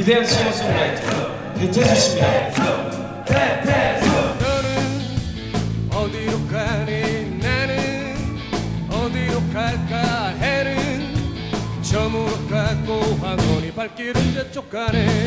위대한 싱어송라이터 배태수 씨입니다. 저물어 가고 황혼이 저쪽 가네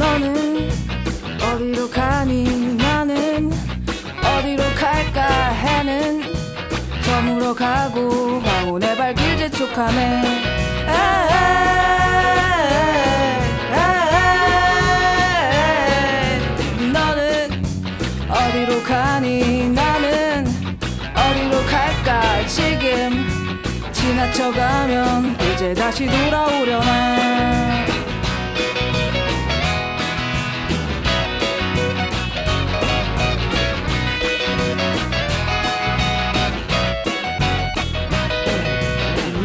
너는 어디로 가니? 나는 어디로 갈까? 해는 저물어 가고 황혼의 발길 재촉하네. 에이, 에이. 너는 어디로 가니? 나는 어디로 갈까? 지금 지나쳐가면 이제 다시 돌아오려나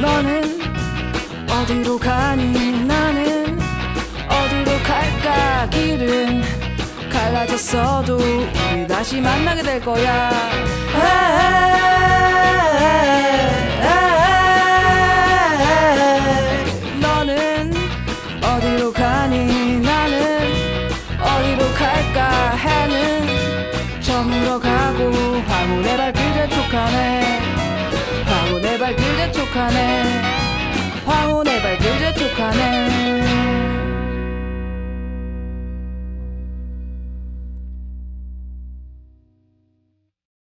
너는 어디로 가니? 나는 어디로 갈까? 길은 갈라졌어도 우리 다시 만나게 될 거야. 너는 어디로 가니? 나는 어디로 갈까? 해는 저물어 가고 황혼의